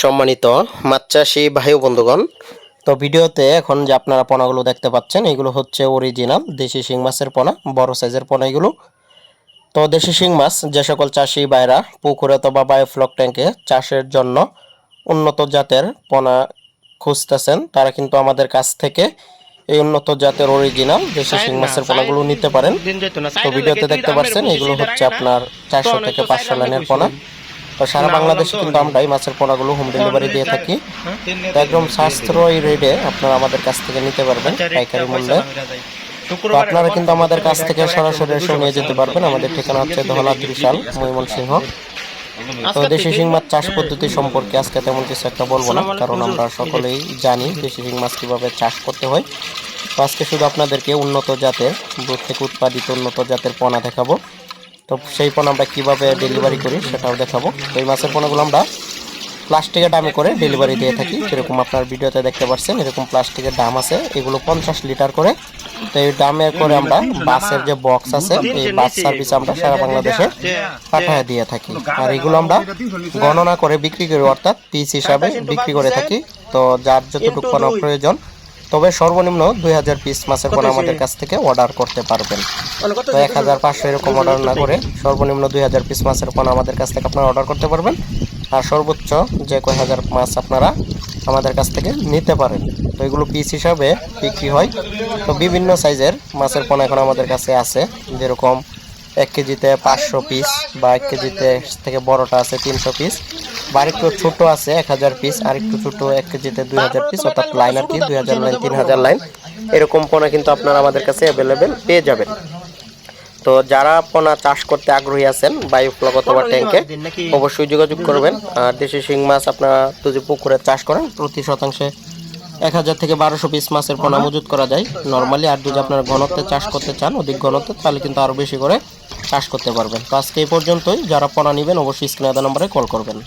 সম্মানিত মাছ চাষি ভাই বন্ধুগণ, তো ভিডিওতে এখন যে আপনারা পোনাগুলো দেখতে পাচ্ছেন, এগুলো হচ্ছে অরিজিনাল দেশি শিং মাছের পোনা বড় সাইজের পোনা এগুলো। তো দেশি শিং মাছ যে সকল চাষি ভাইরা পুকুরে অথবা বায়োফ্লক ট্যাঙ্কে চাষের জন্য উন্নত জাতের পোনা খুঁজতেছেন, তারা কিন্তু আমাদের কাছ থেকে এই উন্নত জাতের অরিজিনাল দেশি শিং মাছের পোনাগুলো নিতে পারেন। তো ভিডিওতে দেখতে পাচ্ছেন, এগুলো হচ্ছে আপনার চারশো থেকে পাঁচশো লাইনের পোনা সারা বাংলাদেশে কিন্তু আমরা এই মাছের পোনাগুলো হোম ডেলিভারি দিয়ে থাকি। তো একদম সাশ্রয়ী রেটে আপনারা আমাদের কাছ থেকে নিতে পারবেন পাইকারি মূল্যে। তো আপনারা কিন্তু আমাদের কাছ থেকে সরাসরি এসে নিয়ে যেতে পারবেন। আমাদের ঠিকানা হচ্ছে দহলা ত্রিশাল ময়মনসিংহ তো দেশি শিং মাছ চাষ পদ্ধতি সম্পর্কে আজকে তেমন কিছু একটা বলব না কারণ আমরা সকলেই জানি দেশি শিং মাছ কীভাবে চাষ করতে হয়। তো আজকে শুধু আপনাদেরকে উন্নত জাতের দুধ থেকে উৎপাদিত উন্নত জাতের পোনা দেখাবো। তো সেই পোনা আমরা কীভাবে ডেলিভারি করি সেটাও দেখাবো। তো এই মাছের পোনাগুলো আমরা প্লাস্টিকের দামে করে ডেলিভারি দিয়ে থাকি। যেরকম আপনার ভিডিওতে দেখতে পাচ্ছেন, এরকম প্লাস্টিকের দাম আছে। এগুলো পঞ্চাশ লিটার করে। তো এই দামে করে আমরা বাসের যে বক্স আছে, এই বাস সার্ভিস আমরা সারা বাংলাদেশে পাঠায় দিয়ে থাকি। আর এগুলো আমরা গণনা করে বিক্রি করি, অর্থাৎ পিস হিসাবে বিক্রি করে থাকি। তো যার যতটুকু প্রয়োজন তবে সর্বনিম্ন দুই হাজার পিস মাছের পোনা আমাদের কাছ থেকে অর্ডার করতে পারবেন। তো এক হাজার পাঁচশো এরকম অর্ডার না করে সর্বনিম্ন দুই হাজার পিস মাছের পোনা আমাদের কাছ থেকে আপনারা অর্ডার করতে পারবেন। আর সর্বোচ্চ যে কয় হাজার মাছ আপনারা আমাদের কাছ থেকে নিতে পারেন। তো এগুলো পিস হিসাবে বিক্রি হয়। তো বিভিন্ন সাইজের মাছের পোনা এখন আমাদের কাছে আছে। যেরকম এক কেজিতে পাঁচশো পিস বা এক কেজিতে থেকে বড়টা আছে তিনশো পিস বা আরেকটু ছোট আছে এক হাজার পিস আর একটু ছোট এক কেজিতে দুই হাজার পিস অর্থাৎ লাইন আর কি দুই হাজার লাইন তিন হাজার লাইন এরকম পোনা কিন্তু আপনারা আমাদের কাছে অ্যাভেলেবেল পেয়ে যাবেন। তো যারা পোনা চাষ করতে আগ্রহী আছেন বায়ুফ্লক অথবা ট্যাঙ্কে অবশ্যই যোগাযোগ করবেন। আর দেশি শিং মাছ আপনারা যদি পুকুরে চাষ করেন প্রতি শতাংশে এক হাজার থেকে বারোশো পিস মাছের পোনা মজুত করা যায়। নর্মালি আর যদি আপনারা ঘনত্বে চাষ করতে চান অধিক ঘনত্বে তাহলে কিন্তু আরও বেশি করে চাষ করতে পারবেন। তো আজকে এই পর্যন্তই। যারা পোনা নেবেন অবশ্যই স্ক্রিনে নম্বরে কল করবেন।